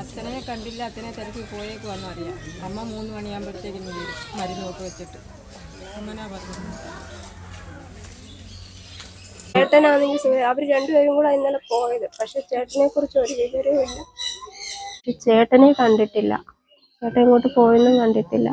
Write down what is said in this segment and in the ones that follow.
അച്ഛനെ കണ്ടില്ല അച്ഛനെ തിരക്കി പോയേക്ക് വന്നു അറിയാം. അമ്മ മൂന്ന് മണിയാകുമ്പോഴത്തേക്കും മരുന്ന് നോക്കി വെച്ചിട്ട്. അങ്ങനെ പറഞ്ഞു ചേട്ടനാണെങ്കിൽ അവർ രണ്ടുപേരും കൂടെ ഇന്നലെ പോയത്. പക്ഷെ ചേട്ടനെ കുറിച്ച് ഒരു വിവരവും ഇല്ല. ചേട്ടനെ കണ്ടിട്ടില്ല. ചേട്ടൻ ഇങ്ങോട്ട് പോയെന്നും കണ്ടിട്ടില്ല.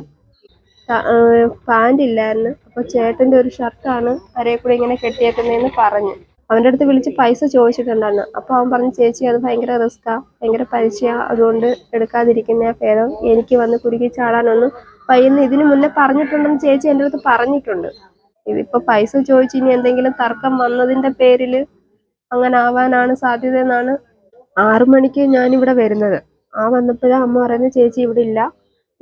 പാന്റ് ഇല്ലായിരുന്നു. അപ്പൊ ചേട്ടന്റെ ഒരു ഷർട്ടാണ് അരേ കൂടെ ഇങ്ങനെ കെട്ടിയേക്കുന്നതെന്ന് പറഞ്ഞു. അവന്റെ അടുത്ത് വിളിച്ച് പൈസ ചോദിച്ചിട്ടുണ്ടായിരുന്നു. അപ്പോൾ അവൻ പറഞ്ഞു ചേച്ചി അത് ഭയങ്കര റിസ്ക്കാണ് ഭയങ്കര പലിശയാണ് അതുകൊണ്ട് എടുക്കാതിരിക്കുന്ന ഭേദം എനിക്ക് വന്ന് കുരുക്കി ചാടാനൊന്നും പയ്യെന്ന് ഇതിനു മുന്നേ പറഞ്ഞിട്ടുണ്ടെന്ന് ചേച്ചി എന്റെ അടുത്ത് പറഞ്ഞിട്ടുണ്ട്. ഇതിപ്പോൾ പൈസ ചോദിച്ച് ഇനി എന്തെങ്കിലും തർക്കം വന്നതിന്റെ പേരിൽ അങ്ങനെ ആവാനാണ് സാധ്യത എന്നാണ് ആറു മണിക്ക് ഞാനിവിടെ വരുന്നത്. ആ വന്നപ്പോഴേ അമ്മ പറയുന്നത് ചേച്ചി ഇവിടെ ഇല്ല.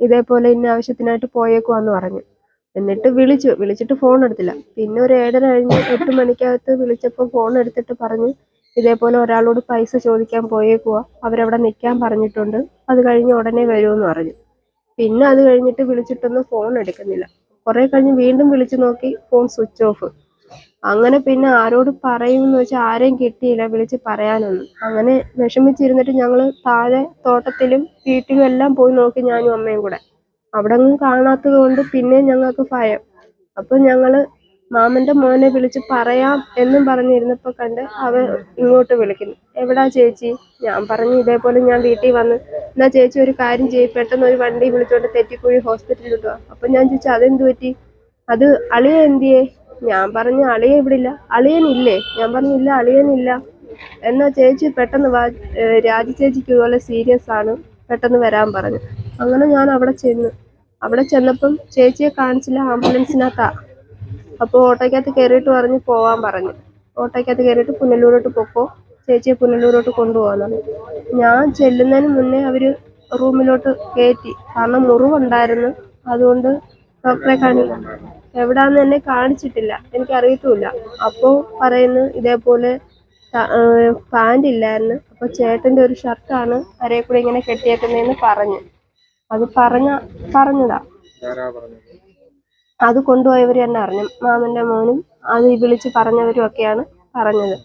ഇതേപോലെ ഇന്ന ആവശ്യത്തിനായിട്ട് പോയേക്കുവാന്ന് പറഞ്ഞു. എന്നിട്ട് വിളിച്ചു. വിളിച്ചിട്ട് ഫോൺ എടുത്തില്ല. പിന്നെ ഒരു ഏഴര കഴിഞ്ഞ് എട്ട് മണിക്കകത്ത് വിളിച്ചപ്പോൾ ഫോൺ എടുത്തിട്ട് പറഞ്ഞു ഇതേപോലെ ഒരാളോട് പൈസ ചോദിക്കാൻ പോയേക്കുക അവരവിടെ നിൽക്കാൻ പറഞ്ഞിട്ടുണ്ട്. അത് കഴിഞ്ഞ് ഉടനെ വരുമെന്ന് പറഞ്ഞു. പിന്നെ അത് കഴിഞ്ഞിട്ട് വിളിച്ചിട്ടൊന്നും ഫോൺ എടുക്കുന്നില്ല. കുറേ കഴിഞ്ഞ് വീണ്ടും വിളിച്ചു നോക്കി ഫോൺ സ്വിച്ച് ഓഫ് അങ്ങനെ പിന്നെ ആരോട് പറയുമെന്ന് വെച്ചാൽ ആരെയും കിട്ടിയില്ല വിളിച്ച് പറയാനൊന്നും. അങ്ങനെ വിഷമിച്ചിരുന്നിട്ട് ഞങ്ങൾ താഴെ തോട്ടത്തിലും വീട്ടിലും എല്ലാം പോയി നോക്കി ഞാനും അമ്മയും കൂടെ. അവിടെ ഒന്നും കാണാത്തത് കൊണ്ട് പിന്നെ ഞങ്ങൾക്ക് ഭയം. അപ്പൊ ഞങ്ങൾ മാമന്റെ മോനെ വിളിച്ച് പറയാം എന്നും പറഞ്ഞിരുന്നപ്പോ കണ്ട് അവൻ ഇങ്ങോട്ട് വിളിക്കുന്നു. എവിടാ ചേച്ചി? ഞാൻ പറഞ്ഞു ഇതേപോലെ ഞാൻ വീട്ടിൽ വന്ന് എന്നാ ചേച്ചി ഒരു കാര്യം ചെയ്യും. പെട്ടെന്ന് ഒരു വണ്ടി വിളിച്ചോണ്ട് തെറ്റിക്കുഴി ഹോസ്പിറ്റലിൽ വിട്ടുക അപ്പൊ ഞാൻ ചോദിച്ചു അതെന്ത് പറ്റി? അത് അളിയ എന്തിയേ? ഞാൻ പറഞ്ഞു അളിയ ഇവിടെ ഇല്ല? അളിയനില്ലേ ഞാൻ പറഞ്ഞു ഇല്ല അളിയനില്ല എന്നാ ചേച്ചി പെട്ടെന്ന് വാ. രാജി ചേച്ചിക്ക് ഇതുപോലെ സീരിയസ് ആണ്. പെട്ടെന്ന് വരാൻ പറഞ്ഞു. അങ്ങനെ ഞാൻ അവിടെ ചെന്നു. അവിടെ ചെന്നപ്പം ചേച്ചിയെ കാണിച്ചില്ല ആംബുലൻസിനകത്താ. അപ്പോൾ ഓട്ടോയ്ക്കകത്ത് കയറിയിട്ട് പറഞ്ഞ് പോവാൻ പറഞ്ഞു. ഓട്ടോയ്ക്കകത്ത് കയറിയിട്ട് പുനലൂരോട്ട് പൊക്കോ ചേച്ചിയെ പുനലൂരോട്ട് കൊണ്ടുപോകാൻ ഞാൻ ചെല്ലുന്നതിന് മുന്നേ അവർ റൂമിലോട്ട് കയറ്റി കാരണം മുറിവുണ്ടായിരുന്നു. അതുകൊണ്ട് ഡോക്ടറെ കാണില്ല എവിടാന്ന് എന്നെ കാണിച്ചിട്ടില്ല. എനിക്ക് അപ്പോൾ പറയുന്നു ഇതേപോലെ പാന്റ് ഇല്ലായിരുന്നു അപ്പോൾ ചേട്ടന്റെ ഒരു ഷർട്ടാണ് അരേ കൂടെ ഇങ്ങനെ കെട്ടിയേക്കുന്നതെന്ന് പറഞ്ഞു. അത് പറഞ്ഞ പറഞ്ഞതാ. അത് കൊണ്ടുപോയവർ തന്നെ അറിഞ്ഞു. മാമന്റെ മോനും അത് വിളിച്ച് പറഞ്ഞവരും ഒക്കെയാണ് പറഞ്ഞത്.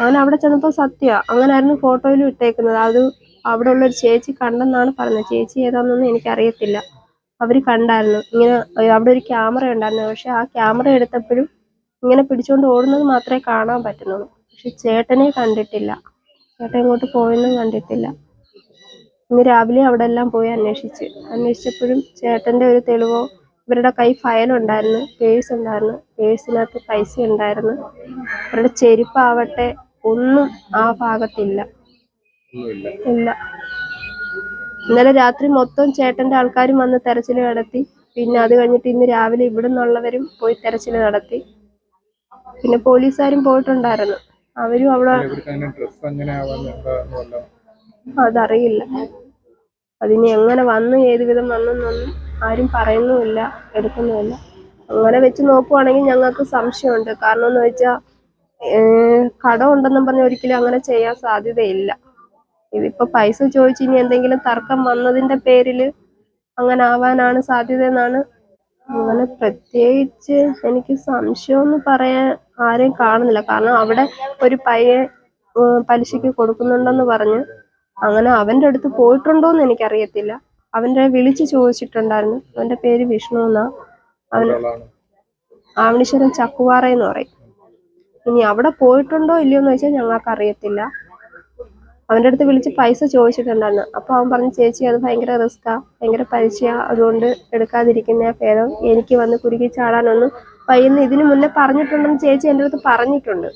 അവൻ അവിടെ ചെന്നപ്പോൾ സത്യ അങ്ങനായിരുന്നു ഫോട്ടോയിൽ ഇട്ടേക്കുന്നത്. അത് അവിടെ ഉള്ള ഒരു ചേച്ചി കണ്ടെന്നാണ് പറഞ്ഞത്. ചേച്ചി ഏതാണെന്നൊന്നും എനിക്കറിയത്തില്ല. അവർ കണ്ടായിരുന്നു. ഇങ്ങനെ അവിടെ ഒരു ക്യാമറ ഉണ്ടായിരുന്നു. പക്ഷെ ആ ക്യാമറ എടുത്തപ്പോഴും ഇങ്ങനെ പിടിച്ചുകൊണ്ട് ഓടുന്നത് മാത്രമേ കാണാൻ പറ്റുന്നുള്ളൂ. പക്ഷെ ചേട്ടനെ കണ്ടിട്ടില്ല. ചേട്ടൻ ഇങ്ങോട്ട് പോയെന്നും കണ്ടിട്ടില്ല. ഇന്ന് രാവിലെ അവിടെ എല്ലാം പോയി അന്വേഷിച്ച്. അന്വേഷിച്ചപ്പോഴും ചേട്ടന്റെ ഒരു തെളിവോ ഇവരുടെ കൈ ഫയലുണ്ടായിരുന്നു പേഴ്സ് ഉണ്ടായിരുന്നു പേഴ്സിനകത്ത് പൈസ ഉണ്ടായിരുന്നു. അവരുടെ ചെരുപ്പാവട്ടെ ഒന്നും ആ ഭാഗത്തില്ല. ഇല്ല. ഇന്നലെ രാത്രി മൊത്തം ചേട്ടന്റെ ആൾക്കാരും വന്ന് തെരച്ചിൽ നടത്തി. പിന്നെ അത് കഴിഞ്ഞിട്ട് ഇന്ന് രാവിലെ ഇവിടെ നിന്നുള്ളവരും പോയി തെരച്ചിൽ നടത്തി. പിന്നെ പോലീസുകാരും പോയിട്ടുണ്ടായിരുന്നു. അവരും അവിടെ അതറിയില്ല. അതിനി എങ്ങനെ വന്നു ഏത് വിധം വന്നെന്നൊന്നും ആരും പറയുന്നുമില്ല എടുക്കുന്നുമില്ല. അങ്ങനെ വെച്ച് നോക്കുവാണെങ്കിൽ ഞങ്ങൾക്ക് സംശയമുണ്ട്. കാരണം എന്ന് വെച്ചാൽ കടം ഉണ്ടെന്നും പറഞ്ഞ് ഒരിക്കലും അങ്ങനെ ചെയ്യാൻ സാധ്യതയില്ല. ഇതിപ്പോ പൈസ ചോദിച്ച് ഇനി എന്തെങ്കിലും തർക്കം വന്നതിന്റെ പേരിൽ അങ്ങനെ ആവാനാണ് സാധ്യത എന്നാണ് അങ്ങനെ പ്രത്യേകിച്ച് എനിക്ക് സംശയം എന്ന് പറയാൻ ആരെയും കാണുന്നില്ല. കാരണം അവിടെ ഒരു പയ്യെ പലിശയ്ക്ക് കൊടുക്കുന്നുണ്ടെന്ന് പറഞ്ഞ് അങ്ങനെ അവന്റെ അടുത്ത് പോയിട്ടുണ്ടോന്ന് എനിക്കറിയത്തില്ല. അവന്റെ വിളിച്ച് ചോദിച്ചിട്ടുണ്ടായിരുന്നു. അവന്റെ പേര് വിഷ്ണു എന്നാ. അവന് ആവണീശ്വരൻ ആവണീശ്വരം ചക്കുവാറ എന്ന് പറയും. ഇനി അവിടെ പോയിട്ടുണ്ടോ ഇല്ലയോ എന്ന് വെച്ചാൽ ഞങ്ങൾക്ക് അറിയത്തില്ല അവന്റെ അടുത്ത് വിളിച്ച് പൈസ ചോദിച്ചിട്ടുണ്ടായിരുന്നു. അപ്പൊ അവൻ പറഞ്ഞു ചേച്ചി അത് ഭയങ്കര റിസ്ക്കാ. ഭയങ്കര പലിശയാ. അതുകൊണ്ട് എടുക്കാതിരിക്കുന്ന ഭേദം എനിക്ക് വന്ന് കുരുക്കി ചാടാനൊന്നും പയ്യെന്ന് ഇതിനു മുന്നേ പറഞ്ഞിട്ടുണ്ടെന്ന് ചേച്ചി എന്റെ അടുത്ത് പറഞ്ഞിട്ടുണ്ട്.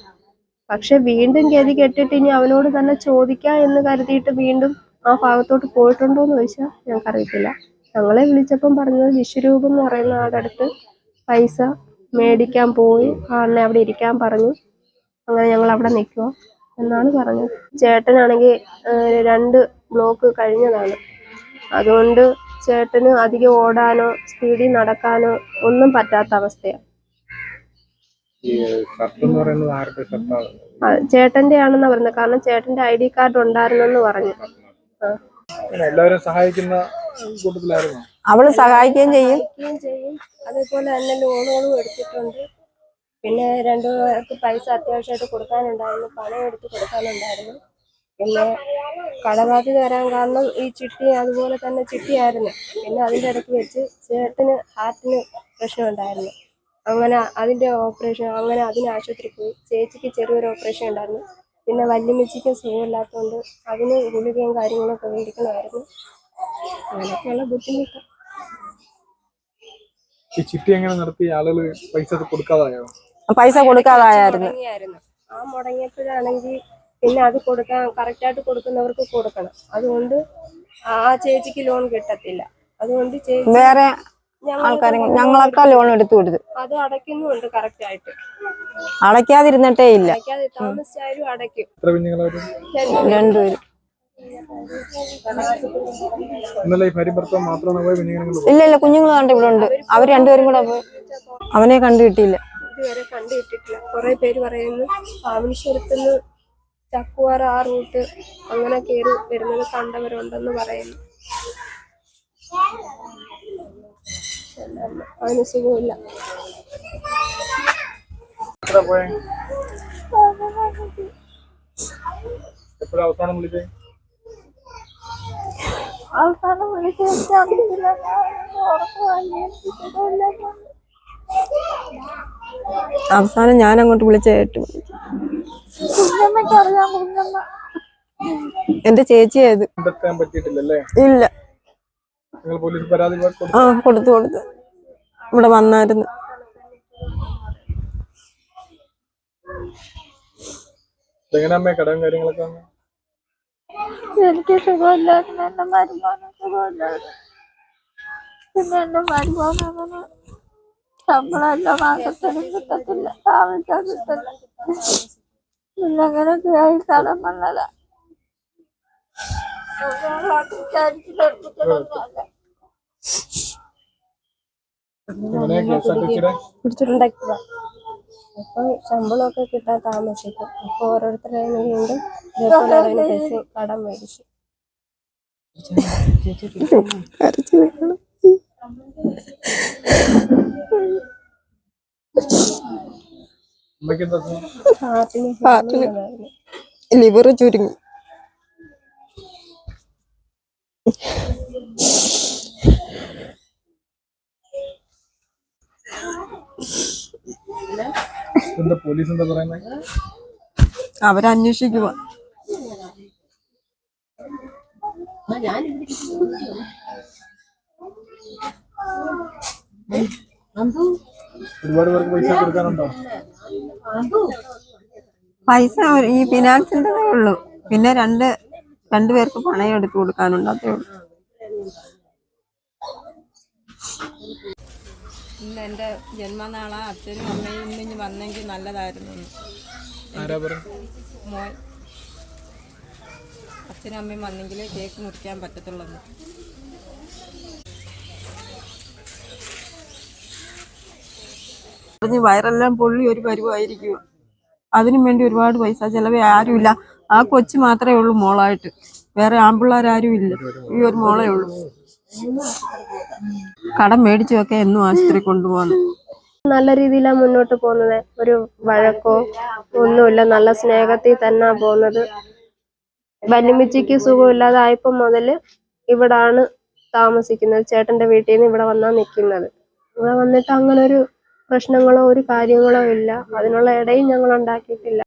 പക്ഷെ വീണ്ടും ഗതി കെട്ടിട്ട് ഇനി അവനോട് തന്നെ ചോദിക്കാം എന്ന് കരുതിയിട്ട് വീണ്ടും ആ ഭാഗത്തോട്ട് പോയിട്ടുണ്ടോ എന്ന് ചോദിച്ചാൽ ഞങ്ങൾക്കറിയത്തില്ല. ഞങ്ങളെ വിളിച്ചപ്പം പറഞ്ഞത് വിശ്വരൂപം എന്ന് പറയുന്ന ആളുടെ അടുത്ത് പൈസ മേടിക്കാൻ പോയി ആളിനെ അവിടെ ഇരിക്കാൻ പറഞ്ഞു. അങ്ങനെ ഞങ്ങൾ അവിടെ നിൽക്കുക എന്നാണ് പറഞ്ഞത്. ചേട്ടനാണെങ്കിൽ രണ്ട് ബ്ലോക്ക് കഴിഞ്ഞതാണ്. അതുകൊണ്ട് ചേട്ടന് അധികം ഓടാനോ സ്പീഡിൽ നടക്കാനോ ഒന്നും പറ്റാത്ത അവസ്ഥയാണ് ഈ ഷർട്ട് എന്ന് പറയുന്നത് ആരുടെ ഷർട്ടാണ് ആ, ചേട്ടന്റെ ആണെന്ന് പറഞ്ഞത് കാരണം ചേട്ടന്റെ ഐ ഡി കാർഡ് ഉണ്ടായിരുന്നെന്ന് പറഞ്ഞു. എല്ലാവരും സഹായിക്കുന്ന കൂട്ടത്തിലായിരുന്നു. അവൾ സഹായിക്കുകയും ചെയ്യും. ചെയ്യും. അതേപോലെ തന്നെ ലോണുകളും എടുത്തിട്ടുണ്ട്. പിന്നെ രണ്ടു പേർക്ക് പൈസ അത്യാവശ്യമായിട്ട് കൊടുക്കാനുണ്ടായിരുന്നു. പണം എടുത്ത് കൊടുക്കാനുണ്ടായിരുന്നു. പിന്നെ കടബാധ്യത വരാൻ കാരണം ഈ ചിട്ടി അതുപോലെ തന്നെ ചിട്ടിയായിരുന്നു. പിന്നെ അതിന്റെ ഇടയ്ക്ക് വെച്ച് ചേട്ടന് ഹാർട്ടിന് പ്രശ്നം ഉണ്ടായിരുന്നു അങ്ങനെ അതിന്റെ ഓപ്പറേഷൻ അങ്ങനെ അതിന് ആശുപത്രി പോയി. ചേച്ചിക്ക് ചെറിയൊരു ഓപ്പറേഷൻ ഉണ്ടായിരുന്നു. പിന്നെ വല്യമ്മച്ചിക്ക് സുഖമില്ലാത്തതുകൊണ്ട് അതിന് ഗുളികയും കാര്യങ്ങളൊക്കെ മേടിക്കണമായിരുന്നു. അങ്ങനെയൊക്കെയുള്ള ബുദ്ധിമുട്ട്. ഈ ചിട്ടി എങ്ങനെ നടത്തി ആളുകൾ പൈസ കൊടുക്കാതായോ? പൈസ കൊടുക്കാതായിരുന്നു. ആ മുടങ്ങിയപ്പോഴാണെങ്കിൽ പിന്നെ അത് കൊടുക്കാൻ കറക്റ്റായിട്ട് കൊടുക്കുന്നവർക്ക് കൊടുക്കണം. അതുകൊണ്ട് ആ ചേച്ചിക്ക് ലോൺ കിട്ടത്തില്ല. അതുകൊണ്ട് ചേച്ചി വേറെ ആൾക്കാരെ ഞങ്ങളൊക്കെ ലോൺ എടുത്തു കൊടുത്തു അത് അടയ്ക്കുന്നുണ്ട് കറക്റ്റ് ആയിട്ട്. അടയ്ക്കാതിരുന്നിട്ടേ ഇല്ല. അടയ്ക്കും. രണ്ടുപേരും. ഇല്ല ഇല്ല കുഞ്ഞുങ്ങൾ കണ്ട് ഇവിടെ ഉണ്ട്. അവർ രണ്ടുപേരും കൂടെ പോയി. അവനെ കണ്ടു കിട്ടിയില്ല. ഇതുവരെ കണ്ടു കിട്ടിയിട്ടില്ല. കുറെ പേര് പറയുന്നു ആവശ്യത്തുനിന്ന് ചക്കുവാറ ആ റൂട്ട് അങ്ങനെ കേറി വരുന്നത് കണ്ടവരുണ്ടെന്ന് പറയുന്നു. അവന് സുഖമില്ല എത്ര പോയെ? എപ്പോഴാ അവസാനം വിളിച്ചേ അവസാനം അവസാനം ഞാൻ അങ്ങോട്ട് വിളിച്ച കേട്ടു എന്റെ ചേച്ചി ഏത് കണ്ടെത്താൻ പറ്റിയിട്ടില്ലല്ലേ? ഇല്ല നിങ്ങൾ പോലീസ് പരാതി കൊടുത്തു ആ കൊടുത്തു കൊടുത്തു. ഇവിടെ വന്നായിരുന്നു. എനിക്ക് സുഖമില്ലായിരുന്നു. എന്റെ മരുമോനും സുഖമില്ലായിരുന്നു. പിന്നെ എന്റെ മരുമോനങ്ങനെ ശമ്പളം എല്ലാ മാസത്തിലും കിട്ടത്തില്ല. താമസിച്ചാൽ കിട്ടില്ല പിന്നെ അങ്ങനെയൊക്കെ ആയി കടം വന്നതാ. എങ്ങനെ കെ എസ് ആർ ടി സിയുടെ പിടിച്ചിട്ടുണ്ടാക്കിയതാ. അപ്പൊ ശമ്പളമൊക്കെ കിട്ടാൻ താമസിക്കും. അപ്പൊ ഓരോരുത്തരെ വീണ്ടും ഇതേപോലെ അവന് പൈസ കടം മേടിച്ചു. ലിവർ ചുരുങ്ങി. എന്താ പോലീസ് എന്താ പറയുന്നത് അവരന്വേഷിക്കുക ഒരുപാട് പേർക്ക് പൈസ കൊടുക്കാനുണ്ടോ? പൈസ ഈ ഫിനാൻസിന്റെ ഉള്ളൂ പിന്നെ രണ്ട് രണ്ടുപേർക്ക് പണയം എടുത്തു കൊടുക്കാനുണ്ട് അതേ ഉള്ളൂ. ഇന്ന് എന്റെ ജന്മനാളാ. അച്ഛനും അമ്മയും ഇന്ന് ഇനി വന്നെങ്കിൽ നല്ലതായിരുന്നു. മോൻ. അച്ഛനും അമ്മയും വന്നെങ്കിലേ കേക്ക് മുറിക്കാൻ പറ്റത്തുള്ളൂ. പറഞ്ഞ് വയറെല്ലാം പൊള്ളി ഒരു പരുവായിരിക്കും. അതിനും വേണ്ടി ഒരുപാട് പൈസ ചിലവ് ആരുമില്ല. ആ കൊച്ചു മാത്രമേ ഉള്ളൂ മോളായിട്ട്. വേറെ ആമ്പിള്ളേരാരും ഇല്ല. ഈ ഒരു മോളേ ഉള്ളൂ. കടം മേടിച്ചുമൊക്കെ എന്നും ആശുപത്രി കൊണ്ടുപോകുന്നു. നല്ല രീതിയിലാണ് മുന്നോട്ട് പോകുന്നത്. ഒരു വഴക്കോ ഒന്നുമില്ല. നല്ല സ്നേഹത്തിൽ തന്നെ പോകുന്നത്. വല്യമ്മച്ചിക്ക് സുഖമില്ലാതായപ്പോ മുതൽ ഇവിടാണ് താമസിക്കുന്നത്. ചേട്ടന്റെ വീട്ടിൽ നിന്ന് ഇവിടെ വന്നാ നിൽക്കുന്നത്. ഇവിടെ വന്നിട്ട് അങ്ങനെ ഒരു പ്രശ്നങ്ങളോ ഒരു കാര്യങ്ങളോ ഇല്ല. അതിനുള്ള ഇടയും ഞങ്ങൾ ഉണ്ടാക്കിയിട്ടില്ല.